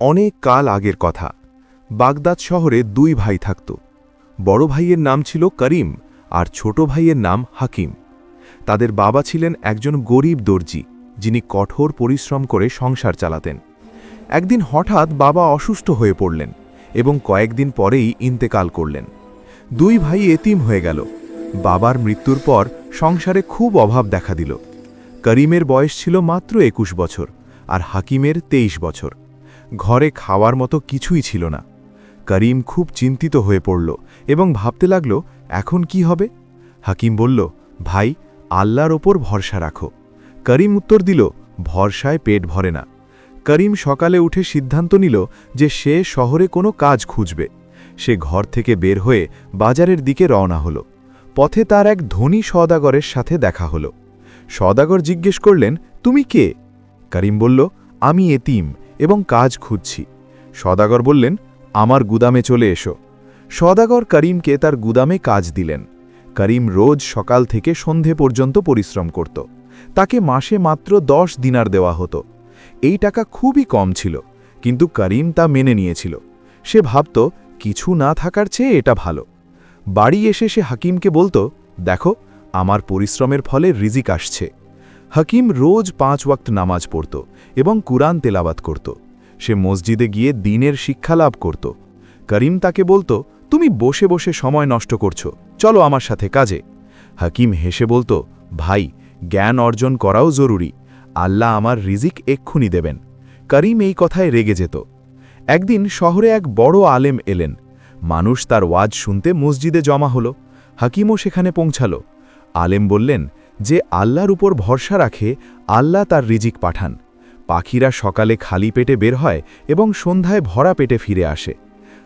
অনেক কাল আগের কথা। বাগদাদ শহরে দুই ভাই থাকত। বড় ভাইয়ের নাম ছিল করিম আর ছোট ভাইয়ের নাম হাকিম। তাদের বাবা ছিলেন একজন গরিব দর্জি, যিনি কঠোর পরিশ্রম করে সংসার চালাতেন। একদিন হঠাৎ বাবা অসুস্থ হয়ে পড়লেন এবং কয়েকদিন পরেই ইন্তেকাল করলেন। দুই ভাই এতিম হয়ে গেল। বাবার মৃত্যুর পর সংসারে খুব অভাব দেখা দিল। করিমের বয়স ছিল মাত্র একুশ বছর আর হাকিমের তেইশ বছর। ঘরে খাওয়ার মতো কিছুই ছিল না। করিম খুব চিন্তিত হয়ে পড়ল এবং ভাবতে লাগল, এখন কি হবে? হাকিম বলল, ভাই, আল্লাহর ওপর ভরসা রাখো। করিম উত্তর দিল, ভরসায় পেট ভরে না। করিম সকালে উঠে সিদ্ধান্ত নিল যে সে শহরে কোনো কাজ খুঁজবে। সে ঘর থেকে বের হয়ে বাজারের দিকে রওনা হল। পথে তার এক ধনী সওদাগরের সাথে দেখা হল। সওদাগর জিজ্ঞেস করলেন, তুমি কে? করিম বলল, আমি এতিম। এবং কাজ খুঁজছি। সদাগর বললেন, আমার গুদামে চলে এসো। সদাগর করিমকে তার গুদামে কাজ দিলেন। করিম রোজ সকাল থেকে সন্ধে পর্যন্ত পরিশ্রম করত। তাকে মাসে মাত্র দশ দিনার দেওয়া হতো। এই টাকা খুবই কম ছিল, কিন্তু করিম তা মেনে নিয়েছিল। সে ভাবত, কিছু না থাকার চেয়ে এটা ভালো। বাড়ি এসে সে হাকিমকে বলতো, দেখো, আমার পরিশ্রমের ফলে রিজিক আসছে। হাকিম রোজ পাঁচ ওয়াক্ত নামাজ পড়ত এবং কুরআন তেলাবাত করত। সে মসজিদে গিয়ে দিনের শিক্ষা লাভ করত। করিম তাকে বলতো, তুমি বসে বসে সময় নষ্ট করছ, চলো আমার সাথে কাজে। হাকিম হেসে বলতো, ভাই, জ্ঞান অর্জন করাও জরুরি, আল্লাহ আমার রিজিক এক্ষুনি দেবেন। করিম এই কথায় রেগে যেত। একদিন শহরে এক বড় আলেম এলেন। মানুষ তার ওয়াজ শুনতে মসজিদে জমা হল। হাকিমও সেখানে পৌঁছাল। আলেম বললেন যে আল্লাহর উপর ভরসা রাখে, আল্লাহ তার রিজিক পাঠান। পাখিরা সকালে খালি পেটে বের হয় এবং সন্ধ্যায় ভরা পেটে ফিরে আসে।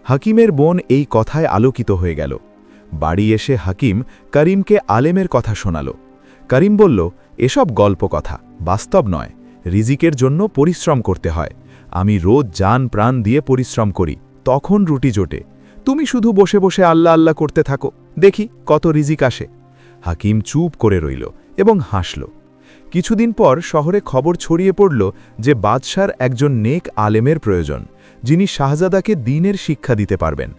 হাকিমের বোন এই কথায় আলোকিত হয়ে গেল। বাড়ি এসে হাকিম করিমকে আলেমের কথা শোনাল। করিম বলল, এসব গল্প কথা, বাস্তব নয়। রিজিকের জন্য পরিশ্রম করতে হয়। আমি রোজ যান প্রাণ দিয়ে পরিশ্রম করি, তখন রুটি জোটে। তুমি শুধু বসে বসে আল্লাহ আল্লাহ করতে থাকো, দেখি কত রিজিক আসে। হাকিম চুপ করে রইল। এবং হাসল। কিছুদিন পর শহরে খবর ছড়িয়ে পড়ল যে বাদশার একজন নেক আলেমের প্রয়োজন, যিনি শাহজাদাকে দিনের শিক্ষা দিতে পারবেন।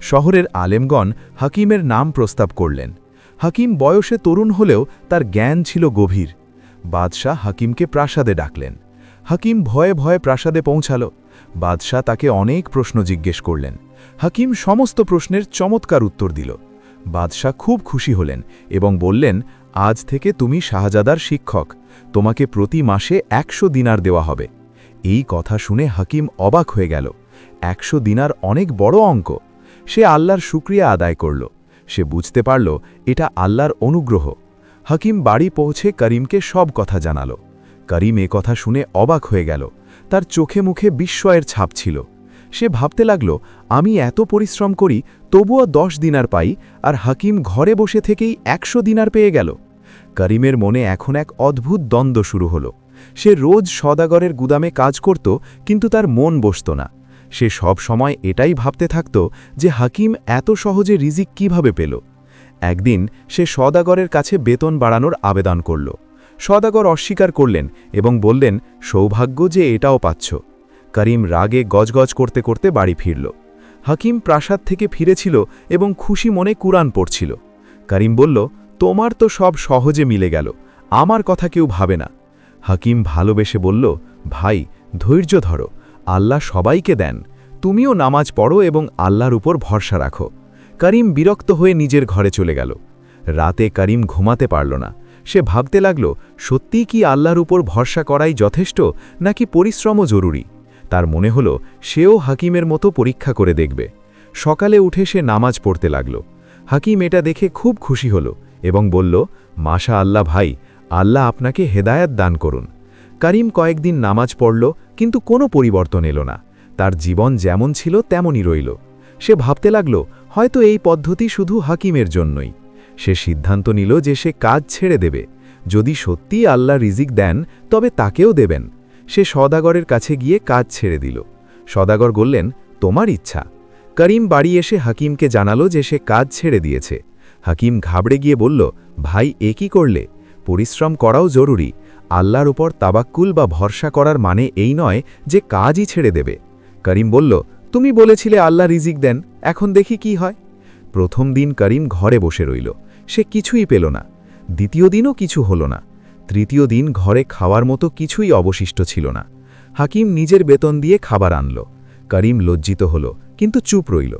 শহরের আলেমগণ হাকিমের নাম প্রস্তাব করলেন। হাকিম বয়সে তরুণ হলেও তার জ্ঞান ছিল গভীর। বাদশাহ হাকিমকে প্রাসাদে ডাকলেন। হাকিম ভয়ে ভয়ে প্রাসাদে পৌঁছাল। বাদশাহ তাকে অনেক প্রশ্ন জিজ্ঞেস করলেন। হাকিম সমস্ত প্রশ্নের চমৎকার উত্তর দিল। বাদশাহ খুব খুশি হলেন এবং বললেন আজ থেকে তুমি শাহজাদার শিক্ষক। তোমাকে প্রতি মাসে একশো দিনার দেওয়া হবে। এই কথা শুনে হাকিম অবাক হয়ে গেল। একশো দিনার অনেক বড় অঙ্ক। সে আল্লাহর শুক্রিয়া আদায় করল। সে বুঝতে পারল, এটা আল্লাহর অনুগ্রহ। হাকিম বাড়ি পৌঁছে করিমকে সব কথা জানাল। করিম এ কথা শুনে অবাক হয়ে গেল। তার চোখে মুখে বিস্ময়ের ছাপ ছিল। সে ভাবতে লাগল, আমি এত পরিশ্রম করি, তবুও দশ দিনার পাই, আর হাকিম ঘরে বসে থেকেই একশো দিনার পেয়ে গেল। করিমের মনে এখন এক অদ্ভুত দ্বন্দ্ব শুরু হলো। সে রোজ সদাগরের গুদামে কাজ করত, কিন্তু তার মন বসত না। সে সব সময় এটাই ভাবতে থাকত যে হাকিম এত সহজে রিজিক কীভাবে পেল। একদিন সে সদাগরের কাছে বেতন বাড়ানোর আবেদন করল। সদাগর অস্বীকার করলেন এবং বললেন, সৌভাগ্য যে এটাও পাচ্ছ। করিম রাগে গজগজ করতে করতে বাড়ি ফিরল। হাকিম প্রাসাদ থেকে ফিরেছিল এবং খুশি মনে কুরআন পড়ছিল। করিম বলল, তোমার তো সব সহজে মিলে গেল, আমার কথা কেউ ভাবে না। হাকিম ভালোবেসে বলল, ভাই, ধৈর্য ধরো, আল্লাহ সবাইকে দেন। তুমিও নামাজ পড়ো এবং আল্লাহর উপর ভরসা রাখো। করিম বিরক্ত হয়ে নিজের ঘরে চলে গেল। রাতে করিম ঘুমাতে পারল না। সে ভাবতে লাগল, সত্যিই কি আল্লাহর উপর ভরসা করাই যথেষ্ট, নাকি পরিশ্রমও জরুরি? তার মনে হল, সেও হাকিমের মতো পরীক্ষা করে দেখবে। সকালে উঠে সে নামাজ পড়তে লাগল। হাকিম এটা দেখে খুব খুশি হল এবং বলল মাশা আল্লাহ ভাই, আল্লাহ আপনাকে হেদায়াত দান করুন। করিম কয়েকদিন নামাজ পড়ল, কিন্তু কোনো পরিবর্তন এলো না। তার জীবন যেমন ছিল তেমনই রইল। সে ভাবতে লাগল, হয়তো এই পদ্ধতি শুধু হাকিমের জন্যই। সে সিদ্ধান্ত নিল যে সে কাজ ছেড়ে দেবে। যদি সত্যি আল্লাহ রিজিক দেন, তবে তাকেও দেবেন। সে সদাগরের কাছে গিয়ে কাজ ছেড়ে দিল। সদাগর বললেন, তোমার ইচ্ছা। করিম বাড়ি এসে হাকিমকে জানালো যে সে কাজ ছেড়ে দিয়েছে। হাকিম ঘাবড়ে গিয়ে বলল, ভাই, এ কি করলে? পরিশ্রম করাও জরুরি। আল্লাহর উপর তাবাক্কুল বা ভরসা করার মানে এই নয় যে কাজই ছেড়ে দেবে। করিম বলল, তুমি বলেছিলে আল্লাহ রিজিক দেন, এখন দেখি কি হয়? প্রথম দিন করিম ঘরে বসে রইল। সে কিছুই পেল না। দ্বিতীয় দিনও কিছু হল না। তৃতীয় দিন ঘরে খাওয়ার মতো কিছুই অবশিষ্ট ছিল না। হাকিম নিজের বেতন দিয়ে খাবার আনল। করিম লজ্জিত হল, কিন্তু চুপ রইল।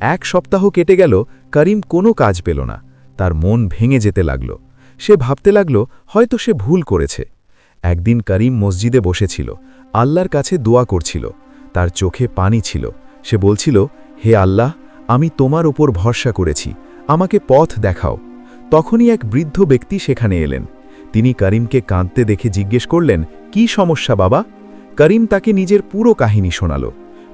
এক সপ্তাহ কেটে গেল, করিম কোনো কাজ পেল না। তার মন ভেঙে যেতে লাগল। সে ভাবতে লাগল, হয়তো সে ভুল করেছে। একদিন করিম মসজিদে বসেছিল। আল্লাহর কাছে দোয়া করছিল। তার চোখে পানি ছিল। সে বলছিল, হে আল্লাহ, আমি তোমার ওপর ভরসা করেছি। আমাকে পথ দেখাও। তখনই এক বৃদ্ধ ব্যক্তি সেখানে এলেন। তিনি করিমকে কাঁদতে দেখে জিজ্ঞেস করলেন, কি সমস্যা বাবা? করিম তাকে নিজের পুরো কাহিনী শোনাল।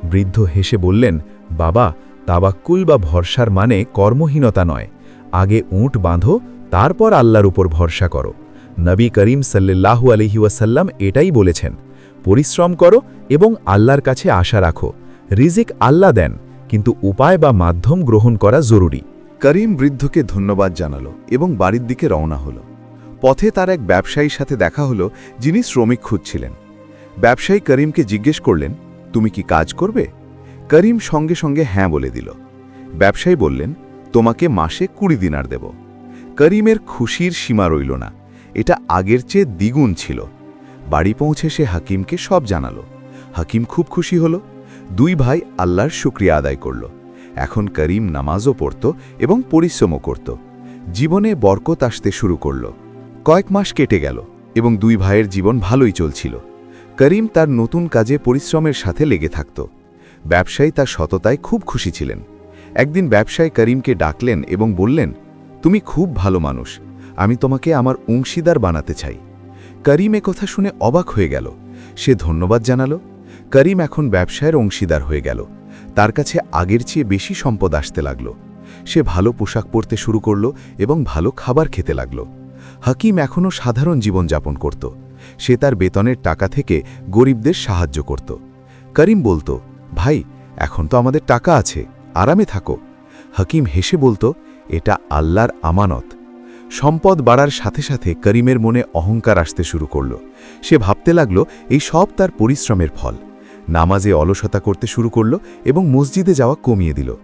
বৃদ্ধ হেসে বললেন, বাবা, তাবাক্কুল বা ভরসার মানে কর্মহীনতা নয়। আগে উঁট বাঁধো, তারপর আল্লাহর উপর ভরসা করো। নবী করিম সাল্লাহু আলহি ওয়াসাল্লাম এটাই বলেছেন, পরিশ্রম করো এবং আল্লাহর কাছে আশা রাখো। রিজিক আল্লাহ দেন, কিন্তু উপায় বা মাধ্যম গ্রহণ করা জরুরি। করিম বৃদ্ধকে ধন্যবাদ জানালো এবং বাড়ির দিকে রওনা হলো। পথে তার এক ব্যবসায়ীর সাথে দেখা হলো যিনি শ্রমিক খুঁজছিলেন। ব্যবসায়ী করিমকে জিজ্ঞেস করলেন, তুমি কি কাজ করবে? করিম সঙ্গে সঙ্গে হ্যাঁ বলে দিল। ব্যবসায়ী বললেন, তোমাকে মাসে কুড়ি দিনার দেব। করিমের খুশির সীমা রইল না। এটা আগের চেয়ে দ্বিগুণ ছিল। বাড়ি পৌঁছে সে হাকিমকে সব জানালো। হাকিম খুব খুশি হল। দুই ভাই আল্লাহর শুক্রিয়া আদায় করল। এখন করিম নামাজও পড়ত এবং পরিশ্রমও করত। জীবনে বরকত আসতে শুরু করল। কয়েক মাস কেটে গেল এবং দুই ভাইয়ের জীবন ভালোই চলছিল। করিম তার নতুন কাজে পরিশ্রমের সাথে লেগে থাকত। ব্যবসায়ী তার সততায় খুব খুশি ছিলেন। একদিন ব্যবসায়ী করিমকে ডাকলেন এবং বললেন, তুমি খুব ভালো মানুষ। আমি তোমাকে আমার অংশীদার বানাতে চাই। করিম কথা শুনে অবাক হয়ে গেল। সে ধন্যবাদ জানালো। করিম এখন ব্যবসায়ের অংশীদার হয়ে গেল। তার কাছে আগের চেয়ে বেশি সম্পদ আসতে লাগল। সে ভালো পোশাক পরতে শুরু করল এবং ভালো খাবার খেতে লাগল। হাকিম এখনও সাধারণ জীবনযাপন করত। সে তার বেতনের টাকা থেকে গরিবদের সাহায্য করত। করিম বলতো, ভাই, এখন তো আমাদের টাকা আছে, আরামে থাকো। হাকিম হেসে বলতো, এটা আল্লাহর আমানত। সম্পদ বাড়ার সাথে সাথে করিমের মনে অহংকার আসতে শুরু করল। সে ভাবতে লাগল, এই সব তার পরিশ্রমের ফল। নামাজে অলসতা করতে শুরু করল এবং মসজিদে যাওয়া কমিয়ে দিল।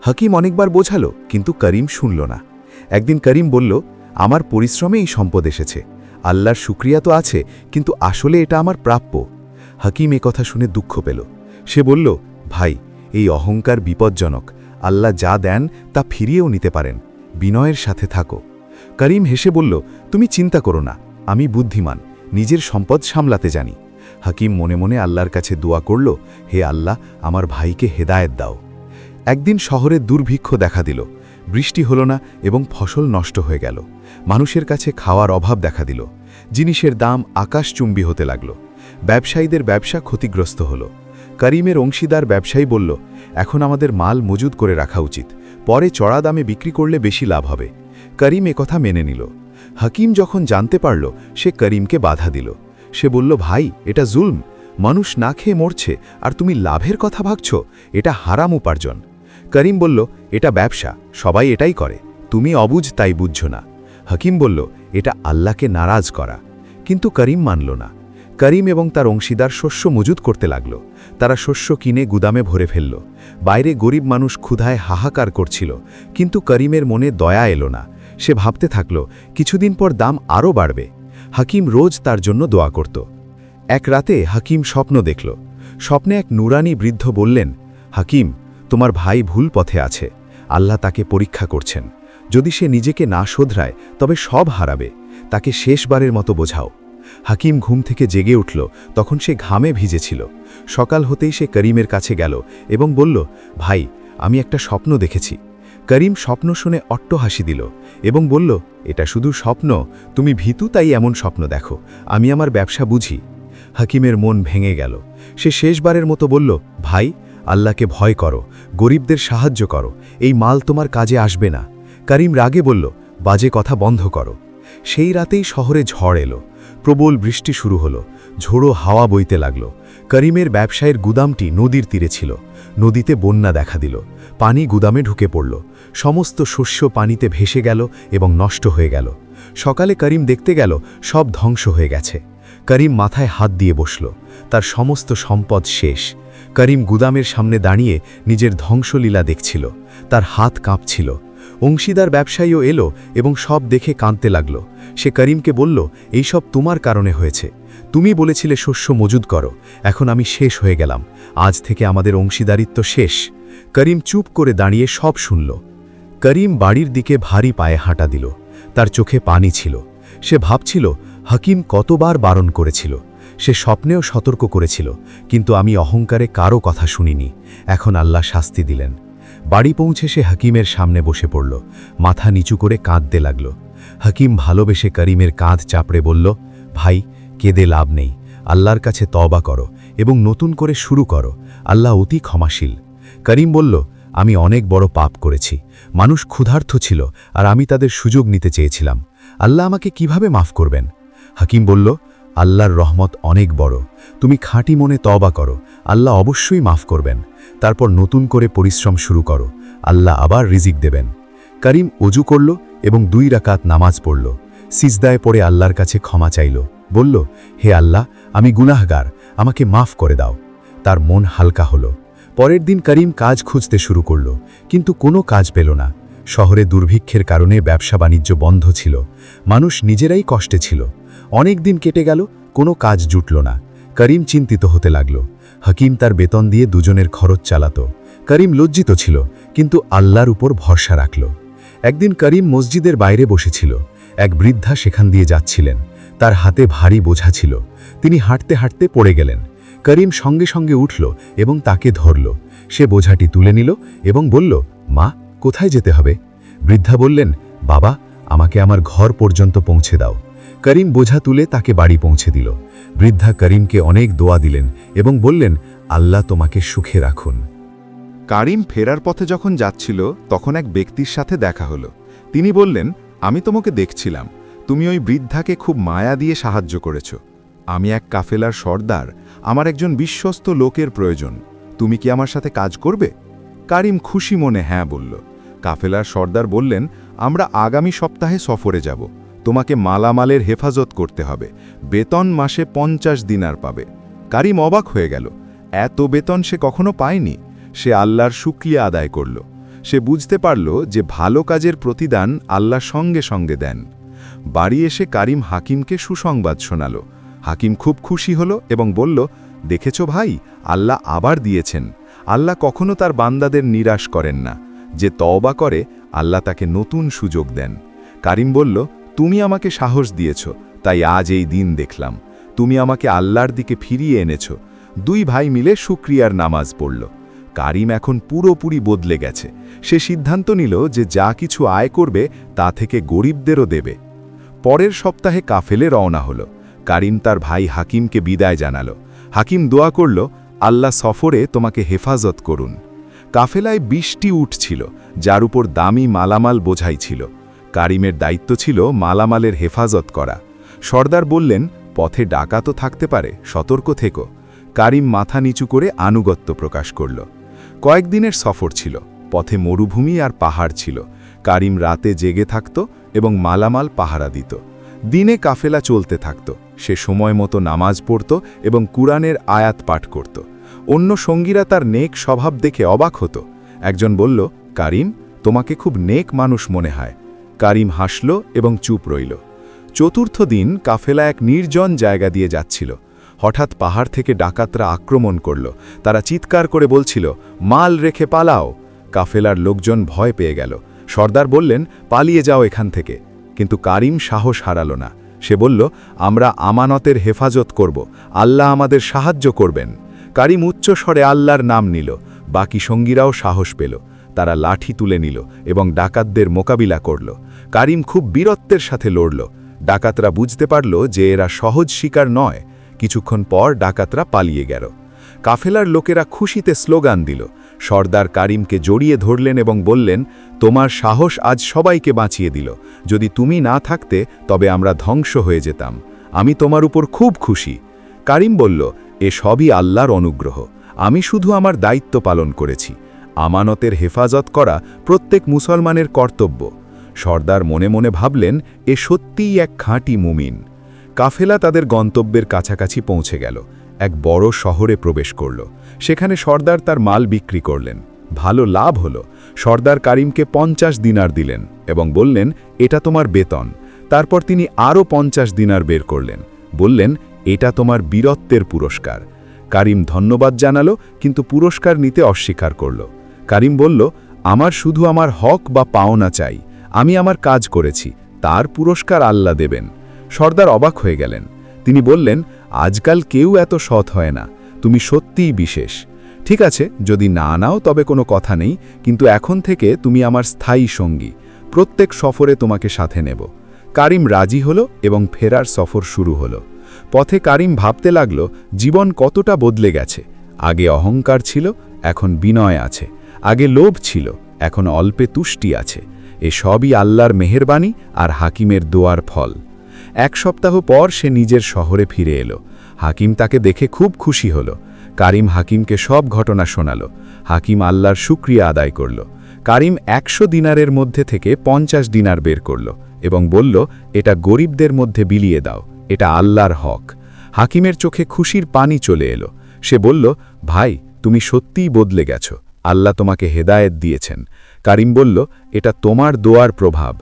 হাকিম অনেকবার বোঝালো, কিন্তু করিম শুনল না। একদিন করিম বলল আমার পরিশ্রমে এই সম্পদ এসেছে। আল্লাহর শুক্রিয়া তো আছে, কিন্তু আসলে এটা আমার প্রাপ্য। হাকিম এ কথা শুনে দুঃখ পেল। সে বলল, ভাই, এই অহংকার বিপজ্জনক। আল্লাহ যা দেন, তা ফিরিয়েও নিতে পারেন। বিনয়ের সাথে থাকো। করিম হেসে বলল, তুমি চিন্তা করো না, আমি বুদ্ধিমান, নিজের সম্পদ সামলাতে জানি। হাকিম মনে মনে আল্লাহর কাছে দোয়া করল, হে আল্লাহ, আমার ভাইকে হেদায়েত দাও। একদিন শহরে দুর্ভিক্ষ দেখা দিল। বৃষ্টি হল না এবং ফসল নষ্ট হয়ে গেল। মানুষের কাছে খাওয়ার অভাব দেখা দিল। জিনিসের দাম আকাশচুম্বী হতে লাগল। ব্যবসায়ীদের ব্যবসা ক্ষতিগ্রস্ত হল। করিমের অংশীদার ব্যবসায়ী বলল, এখন আমাদের মাল মজুদ করে রাখা উচিত। পরে চড়া দামে বিক্রি করলে বেশি লাভ হবে। করিম কথা মেনে নিল। হাকিম যখন জানতে পারল, সে করিমকে বাধা দিল। সে বলল, ভাই, এটা জুলম। মানুষ না খেয়ে মরছে, আর তুমি লাভের কথা ভাবছ, এটা হারাম উপার্জন। করিম বলল, এটা ব্যবসা, সবাই এটাই করে। তুমি অবুঝ তাই বুঝছ না। হাকিম বলল, এটা আল্লাহকে নারাজ করা। কিন্তু করিম মানল না। করিম এবং তার অংশীদার শস্য মজুদ করতে লাগল। তারা শস্য কিনে গুদামে ভরে ফেলল। বাইরে গরিব মানুষ ক্ষুধায় হাহাকার করছিল। কিন্তু করিমের মনে দয়া এলো না। সে ভাবতে থাকল, কিছুদিন পর দাম আরও বাড়বে। হাকিম রোজ তার জন্য দোয়া করত। এক রাতে হাকিম স্বপ্ন দেখল। স্বপ্নে এক নুরানি বৃদ্ধ বললেন, হাকিম, তোমার ভাই ভুল পথে আছে। আল্লাহ তাকে পরীক্ষা করছেন। যদি সে নিজেকে না শোধরায়, তবে সব হারাবে। তাকে শেষবারের মতো বোঝাও। হাকিম ঘুম থেকে জেগে উঠল, তখন সে ঘামে ভিজেছিল। সকাল হতেই সে করিমের কাছে গেল এবং বলল, ভাই, আমি একটা স্বপ্ন দেখেছি। করিম স্বপ্ন শুনে অট্ট হাসি দিল এবং বলল, এটা শুধু স্বপ্ন, তুমি ভীতু তাই এমন স্বপ্ন দেখো, আমি আমার ব্যবসা বুঝি। হাকিমের মন ভেঙে গেল। সে শেষবারের মতো বলল, ভাই, আল্লাহকে ভয় করো, গরিবদের সাহায্য করো, এই মাল তোমার কাজে আসবে না। করিম রাগে বলল, বাজে কথা বন্ধ করো। সেই রাতেই শহরে ঝড় এলো। প্রবল বৃষ্টি শুরু হলো। ঝোড়ো হাওয়া বইতে লাগল। করিমের ব্যবসায়ের গুদামটি নদীর তীরে ছিল। নদীতে বন্যা দেখা দিল। পানি গুদামে ঢুকে পড়ল। সমস্ত শস্য পানিতে ভেসে গেল এবং নষ্ট হয়ে গেল। সকালে করিম দেখতে গেল, সব ধ্বংস হয়ে গেছে। করিম মাথায় হাত দিয়ে বসল। তার সমস্ত সম্পদ শেষ। করিম গুদামের সামনে দাঁড়িয়ে নিজের ধ্বংসলীলা দেখছিল। তার হাত কাঁপছিল। অংশীদার ব্যবসায়ীও এলো এবং সব দেখে কাঁদতে লাগল। সে করিমকে বলল এইসব তোমার কারণে হয়েছে। তুমি বলেছিলে শস্য মজুদ করো। এখন আমি শেষ হয়ে গেলাম। আজ থেকে আমাদের অংশীদারিত্ব শেষ। করিম চুপ করে দাঁড়িয়ে সব শুনল। করিম বাড়ির দিকে ভারী পায়ে হাঁটা দিল। তার চোখে পানি ছিল। সে ভাবছিল, হাকিম কতবার বারণ করেছিল। সে স্বপ্নেও সতর্ক করেছিল। কিন্তু আমি অহংকারে কারও কথা শুনিনি। এখন আল্লাহ শাস্তি দিলেন। বাড়ি পৌঁছে সে হাকিমের সামনে বসে পড়ল। মাথা নিচু করে কাঁদতে লাগল। হাকিম ভালোবেসে করিমের কাঁধ চাপড়ে বলল, ভাই, কেঁদে লাভ নেই। আল্লাহর কাছে তবা করো এবং নতুন করে শুরু করো। আল্লাহ অতি ক্ষমাশীল। করিম বলল, আমি অনেক বড় পাপ করেছি। মানুষ ক্ষুধার্থ ছিল আর আমি তাদের সুযোগ নিতে চেয়েছিলাম। আল্লাহ আমাকে কীভাবে মাফ করবেন? হাকিম বলল, আল্লাহর রহমত অনেক বড়। তুমি খাঁটি মনে তবা করো। আল্লাহ অবশ্যই মাফ করবেন। তারপর নতুন করে পরিশ্রম শুরু করো। আল্লাহ আবার রিজিক দেবেন। করিম অজু করল এবং দুই রাকাত নামাজ পড়ল। সিজদায় পড়ে আল্লাহর কাছে ক্ষমা চাইল। বলল, হে আল্লাহ, আমি গুনাহগার, আমাকে মাফ করে দাও। তার মন হালকা হলো। পরের দিন করিম কাজ খুঁজতে শুরু করল, কিন্তু কোনো কাজ পেল না। শহরে দুর্ভিক্ষের কারণে ব্যবসা বাণিজ্য বন্ধ ছিল। মানুষ নিজেরাই কষ্টে ছিল। অনেক দিন কেটে গেল, কোনো কাজ জুটল না। করিম চিন্তিত হতে লাগল। হাকিম তার বেতন দিয়ে দুজনের খরচ চালাত। করিম লজ্জিত ছিল, কিন্তু আল্লাহর উপর ভরসা রাখল। একদিন করিম মসজিদের বাইরে বসেছিল। এক বৃদ্ধা সেখান দিয়ে যাচ্ছিলেন। তার হাতে ভারী বোঝা ছিল। তিনি হাঁটতে হাঁটতে পড়ে গেলেন। করিম সঙ্গে সঙ্গে উঠল এবং তাকে ধরল। সে বোঝাটি তুলে নিল এবং বলল, মা, কোথায় যেতে হবে? বৃদ্ধা বললেন, বাবা, আমাকে আমার ঘর পর্যন্ত পৌঁছে দাও। করিম বোঝা তুলে তাকে বাড়ি পৌঁছে দিল। বৃদ্ধা করিমকে অনেক দোয়া দিলেন এবং বললেন, আল্লাহ তোমাকে সুখে রাখুন। কারিম ফেরার পথে যখন যাচ্ছিল, তখন এক ব্যক্তির সাথে দেখা হলো। তিনি বললেন, আমি তোমাকে দেখছিলাম। তুমি ওই বৃদ্ধাকে খুব মায়া দিয়ে সাহায্য করেছ। আমি এক কাফেলার সর্দার। আমার একজন বিশ্বস্ত লোকের প্রয়োজন। তুমি কি আমার সাথে কাজ করবে? কারিম খুশি মনে হ্যাঁ বলল। কাফেলার সর্দার বললেন, আমরা আগামী সপ্তাহে সফরে যাব। তোমাকে মালামালের হেফাজত করতে হবে। বেতন মাসে পঞ্চাশ দিনার পাবে। কারিম অবাক হয়ে গেল। এত বেতন সে কখনো পায়নি? সে আল্লাহর শুক্রিয়া আদায় করল। সে বুঝতে পারল যে ভালো কাজের প্রতিদান আল্লাহ সঙ্গে সঙ্গে দেন। বাড়ি এসে কারিম হাকিমকে সুসংবাদ শোনাল। হাকিম খুব খুশি হল এবং বলল, দেখেছ ভাই, আল্লাহ আবার দিয়েছেন। আল্লাহ কখনো তার বান্দাদের নিরাশ করেন না। যে তওবা করে, আল্লাহ তাকে নতুন সুযোগ দেন। কারিম বলল তুমি আমাকে সাহস দিয়েছ, তাই আজ এই দিন দেখলাম। তুমি আমাকে আল্লাহর দিকে ফিরিয়ে এনেছ। দুই ভাই মিলে শুক্রিয়ার নামাজ পড়ল। কারিম এখন পুরোপুরি বদলে গেছে। সে সিদ্ধান্ত নিল যে যা কিছু আয় করবে, তা থেকে গরিবদেরও দেবে। পরের সপ্তাহে কাফেলে রওনা হলো। কারিম তার ভাই হাকিমকে বিদায় জানালো। হাকিম দোয়া করল, আল্লাহ সফরে তোমাকে হেফাজত করুন। কাফেলায় বিশটি উঠ ছিল, যার উপর দামি মালামাল বোঝাই ছিল। কারিমের দায়িত্ব ছিল মালামালের হেফাজত করা। সর্দার বললেন, পথে ডাকা তো থাকতে পারে, সতর্ক থেকো। কারিম মাথা নিচু করে আনুগত্য প্রকাশ করল। কয়েকদিনের সফর ছিল, পথে মরুভূমি আর পাহাড় ছিল। কারিম রাতে জেগে থাকত এবং মালামাল পাহারা দিত। দিনে কাফেলা চলতে থাকত, সে সময় মতো নামাজ পড়ত এবং কুরআনের আয়াত পাঠ করত। অন্য সঙ্গীরা তার নেক স্বভাব দেখে অবাক হতো। একজন বলল, কারিম, তোমাকে খুব নেক মানুষ মনে হয়। কারিম হাসল এবং চুপ রইল। চতুর্থ দিন কাফেলা এক নির্জন জায়গা দিয়ে যাচ্ছিল। হঠাৎ পাহাড় থেকে ডাকাতরা আক্রমণ করল। তারা চিৎকার করে বলছিল, মাল রেখে পালাও! কাফেলার লোকজন ভয় পেয়ে গেল। সর্দার বললেন, পালিয়ে যাও এখান থেকে। কিন্তু কারিম সাহস হারাল না। সে বলল, আমরা আমানতের হেফাজত করব। আল্লাহ আমাদের সাহায্য করবেন। কারিম উচ্চ স্বরে আল্লাহর নাম নিল। বাকি সঙ্গীরাও সাহস পেল। তারা লাঠি তুলে নিল এবং ডাকাতদের মোকাবিলা করল। কারিম খুব বীরত্বের সাথে লড়ল। ডাকাতরা বুঝতে পারল যে এরা সহজ শিকার নয়। কিছুক্ষণ পর ডাকাতরা পালিয়ে গেল। কাফেলার লোকেরা খুশিতে স্লোগান দিল। সর্দার কারিমকে জড়িয়ে ধরলেন এবং বললেন, তোমার সাহস আজ সবাইকে বাঁচিয়ে দিল। যদি তুমি না থাকতে, তবে আমরা ধ্বংস হয়ে যেতাম। আমি তোমার উপর খুব খুশি। কারিম বলল, এ সবই আল্লাহর অনুগ্রহ। আমি শুধু আমার দায়িত্ব পালন করেছি। আমানতের হেফাজত করা প্রত্যেক মুসলমানের কর্তব্য। সর্দার মনে মনে ভাবলেন, এ সত্যিই এক খাঁটি মুমিন। কাফেলা তাদের গন্তব্যের কাছাকাছি পৌঁছে গেল, এক বড় শহরে প্রবেশ করল। সেখানে সর্দার তার মাল বিক্রি করলেন। ভালো লাভ হলো। সর্দার কারিমকে পঞ্চাশ দিনার দিলেন এবং বললেন, এটা তোমার বেতন। তারপর তিনি আরও পঞ্চাশ দিনার বের করলেন। বললেন, এটা তোমার বীরত্বের পুরস্কার। কারিম ধন্যবাদ জানালো, কিন্তু পুরস্কার নিতে অস্বীকার করল। কারিম বলল, আমার শুধু আমার হক বা পাওনা চাই। আমি আমার কাজ করেছি। তার পুরস্কার আল্লাহ দেবেন। সর্দার অবাক হয়ে গেলেন। তিনি বললেন, আজকাল কেউ এত সৎ হয় না। তুমি সত্যিই বিশেষ। ঠিক আছে, যদি না নাও তবে কোনো কথা নেই, কিন্তু এখন থেকে তুমি আমার স্থায়ী সঙ্গী। প্রত্যেক সফরে তোমাকে সাথে নেব। কারিম রাজি হলো এবং ফেরার সফর শুরু হলো। পথে কারিম ভাবতে লাগল, জীবন কতটা বদলে গেছে। আগে অহংকার ছিল, এখন বিনয় আছে। আগে লোভ ছিল, এখন অল্পে তুষ্টি আছে। এ সবই আল্লাহর মেহেরবানি আর হাকিমের দোয়ার ফল। এক সপ্তাহ পর সে নিজের শহরে ফিরে এলো। হাকিম তাকে দেখে খুব খুশি হলো। কারিম হাকিমকে সব ঘটনা শোনালো। হাকিম আল্লাহর শুক্রিয়া আদায় করল। কারিম একশো দিনারের মধ্যে থেকে পঞ্চাশ দিনার বের করল এবং বলল, এটা গরিবদের মধ্যে বিলিয়ে দাও। এটা আল্লাহর হক। হাকিমের চোখে খুশির পানি চলে এলো। সে বলল, ভাই, তুমি সত্যিই বদলে গেছো। আল্লাহ তোমাকে হেদায়েত দিয়েছেন। কারিম বলল, এটা তোমার দোয়ার প্রভাব।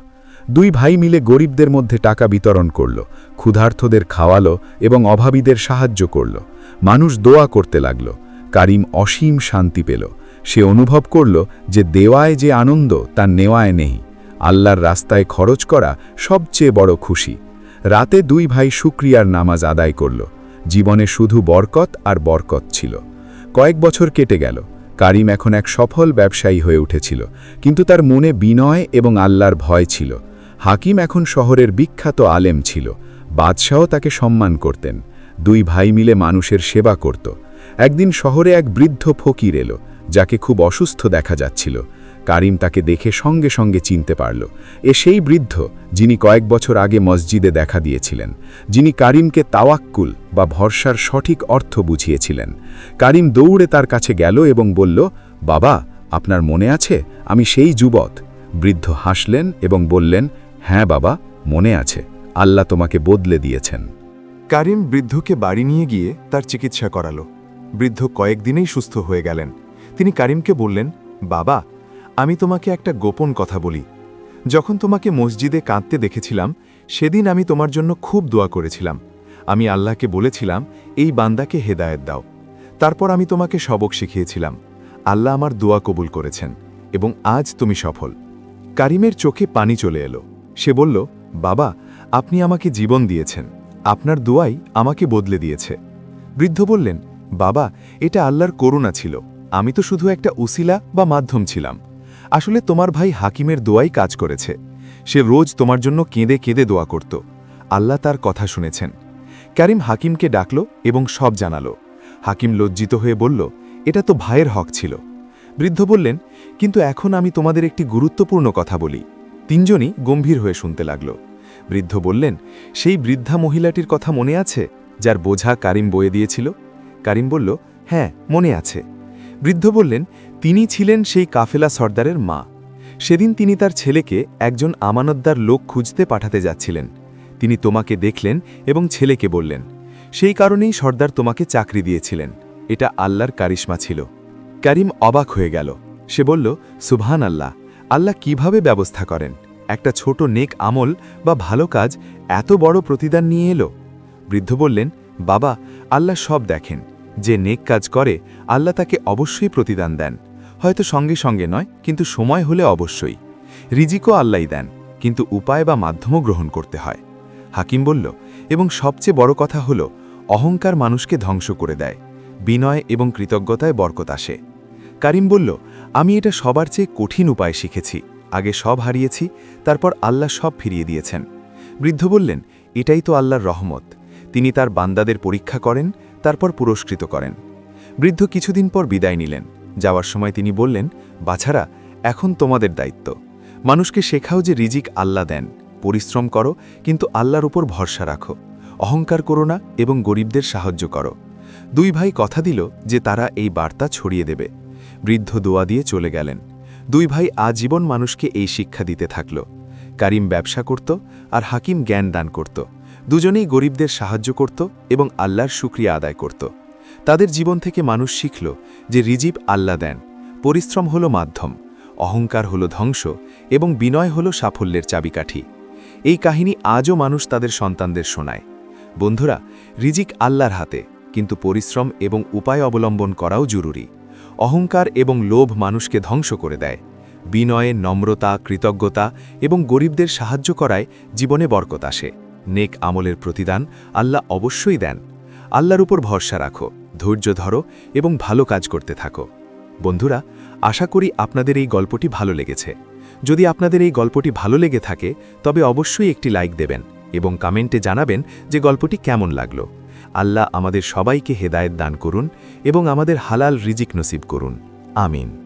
দুই ভাই মিলে গরিবদের মধ্যে টাকা বিতরণ করল ক্ষুধার্থদের খাওয়ালো এবং অভাবীদের সাহায্য করল। মানুষ দোয়া করতে লাগল। কারিম অসীম শান্তি পেল। সে অনুভব করল যে দেওয়ায় যে আনন্দ, তা নেওয়ায় নেই। আল্লাহর রাস্তায় খরচ করা সবচেয়ে বড় খুশি। রাতে দুই ভাই শুক্রিয়ার নামাজ আদায় করল। জীবনে শুধু বরকত আর বরকত ছিল। কয়েক বছর কেটে গেল। কারিম এখন এক সফল ব্যবসায়ী হয়ে উঠেছিল, কিন্তু তার মনে বিনয় এবং আল্লাহর ভয় ছিল। হাকিম এখন শহরের বিখ্যাত আলেম ছিল। বাদশাহ তাকে সম্মান করতেন। দুই ভাই মিলে মানুষের সেবা করত। একদিন শহরে এক বৃদ্ধ ফকির এলো, যাকে খুব অসুস্থ দেখা যাচ্ছিল। কারিম তাকে দেখে সঙ্গে সঙ্গে চিনতে পারল। এ সেই বৃদ্ধ যিনি কয়েক বছর আগে মসজিদে দেখা দিয়েছিলেন, যিনি কারিমকে তাওয়াক্কুল বা ভরসার সঠিক অর্থ বুঝিয়েছিলেন। কারিম দৌড়ে তার কাছে গেল এবং বলল, বাবা, আপনার মনে আছে? আমি সেই যুবত বৃদ্ধ হাসলেন এবং বললেন হ্যাঁ বাবা, মনে আছে। আল্লাহ তোমাকে বদলে দিয়েছেন। কারিম বৃদ্ধকে বাড়ি নিয়ে গিয়ে তার চিকিৎসা করালো। বৃদ্ধ কয়েকদিনেই সুস্থ হয়ে গেলেন। তিনি কারিমকে বললেন, বাবা আমি তোমাকে একটা গোপন কথা বলি। যখন তোমাকে মসজিদে কাঁদতে দেখেছিলাম, সেদিন আমি তোমার জন্য খুব দোয়া করেছিলাম। আমি আল্লাহকে বলেছিলাম, এই বান্দাকে হেদায়েত দাও। তারপর আমি তোমাকে সবক শিখিয়েছিলাম। আল্লাহ আমার দোয়া কবুল করেছেন এবং আজ তুমি সফল। কারিমের চোখে পানি চলে এলো। সে বলল, বাবা, আপনি আমাকে জীবন দিয়েছেন। আপনার দোয়াই আমাকে বদলে দিয়েছে। বৃদ্ধ বললেন, বাবা, এটা আল্লাহর করুণা ছিল। আমি তো শুধু একটা উসিলা বা মাধ্যম ছিলাম। আসলে তোমার ভাই হাকিমের দোয়াই কাজ করেছে। সে রোজ তোমার জন্য কেঁদে কেঁদে দোয়া করত। আল্লাহ তার কথা শুনেছেন। ক্যারিম হাকিমকে ডাকল এবং সব জানালো। হাকিম লজ্জিত হয়ে বলল, এটা তো ভাইয়ের হক ছিল। বৃদ্ধ বললেন, কিন্তু এখন আমি তোমাদের একটি গুরুত্বপূর্ণ কথা বলি। তিনজনই গম্ভীর হয়ে শুনতে লাগল। বৃদ্ধ বললেন, সেই বৃদ্ধা মহিলাটির কথা মনে আছে, যার বোঝা কারিম বয়ে দিয়েছিল? কারিম বলল হ্যাঁ মনে আছে। বৃদ্ধ বললেন তিনি ছিলেন সেই কাফেলা সর্দারের মা। সেদিন তিনি তার ছেলেকে একজন আমানতদার লোক খুঁজতে পাঠাতে যাচ্ছিলেন। তিনি তোমাকে দেখলেন এবং ছেলেকে বললেন, সেই কারণেই সর্দার তোমাকে চাকরি দিয়েছিলেন। এটা আল্লাহর কারিশমা ছিল কারিম অবাক হয়ে গেল। সে বলল সুবহান আল্লাহ আল্লাহ কীভাবে ব্যবস্থা করেন? একটা ছোট নেক আমল বা ভালো কাজ এত বড় প্রতিদান নিয়ে এলো বৃদ্ধ বললেন, বাবা, আল্লাহ সব দেখেন। যে নেক কাজ করে, আল্লাহ তাকে অবশ্যই প্রতিদান দেন। হয়তো সঙ্গে সঙ্গে নয়, কিন্তু সময় হলে অবশ্যই। রিজিকও আল্লাহই দেন, কিন্তু উপায় বা মাধ্যমও গ্রহণ করতে হয়। হাকিম বলল, এবং সবচেয়ে বড় কথা হল, অহংকার মানুষকে ধ্বংস করে দেয়, বিনয় এবং কৃতজ্ঞতায় বরকত আসে। কারিম বলল, আমি এটা সবার চেয়ে কঠিন উপায় শিখেছি, আগে সব হারিয়েছি, তারপর আল্লাহ সব ফিরিয়ে দিয়েছেন। বৃদ্ধ বললেন, এটাই তো আল্লাহর রহমত। তিনি তার বান্দাদের পরীক্ষা করেন, তারপর পুরস্কৃত করেন। বৃদ্ধ কিছুদিন পর বিদায় নিলেন। যাওয়ার সময় তিনি বললেন, বাছারা, এখন তোমাদের দায়িত্ব। মানুষকে শেখাও যে রিজিক আল্লাহ দেন। পরিশ্রম করো, কিন্তু আল্লাহর উপর ভরসা রাখো। অহংকার করো না এবং গরিবদের সাহায্য করো। দুই ভাই কথা দিল যে তারা এই বার্তা ছড়িয়ে দেবে। বৃদ্ধ দোয়া দিয়ে চলে গেলেন। দুই ভাই আজীবন মানুষকে এই শিক্ষা দিতে থাকল। কারিম ব্যবসা করত আর হাকিম জ্ঞান দান করত। দুজনেই গরিবদের সাহায্য করত এবং আল্লাহর শুক্রিয়া আদায় করত। তাদের জীবন থেকে মানুষ শিখল যে রিজিব আল্লাহ দেন। পরিশ্রম হল মাধ্যম, অহংকার হল ধ্বংস এবং বিনয় হল সাফল্যের চাবিকাঠি। এই কাহিনী আজও মানুষ তাদের সন্তানদের শোনায়। বন্ধুরা, রিজিক আল্লাহর হাতে, কিন্তু পরিশ্রম এবং উপায় অবলম্বন করাও জরুরি। অহংকার এবং লোভ মানুষকে ধ্বংস করে দেয়। বিনয়ে নম্রতা, কৃতজ্ঞতা এবং গরিবদের সাহায্য করায় জীবনে বরকত আসে। নেক আমলের প্রতিদান আল্লাহ অবশ্যই দেন। আল্লাহর উপর ভরসা রাখো। ধৈর্য ধরো এবং ভালো কাজ করতে থাকো। বন্ধুরা, আশা করি আপনাদের এই গল্পটি ভালো লেগেছে। যদি আপনাদের এই গল্পটি ভালো লেগে থাকে, তবে অবশ্যই একটি লাইক দেবেন এবং কমেন্টে জানাবেন যে গল্পটি কেমন লাগল। আল্লাহ আমাদের সবাইকে হেদায়েত দান করুন এবং আমাদের হালাল রিজিক নসিব করুন। আমিন।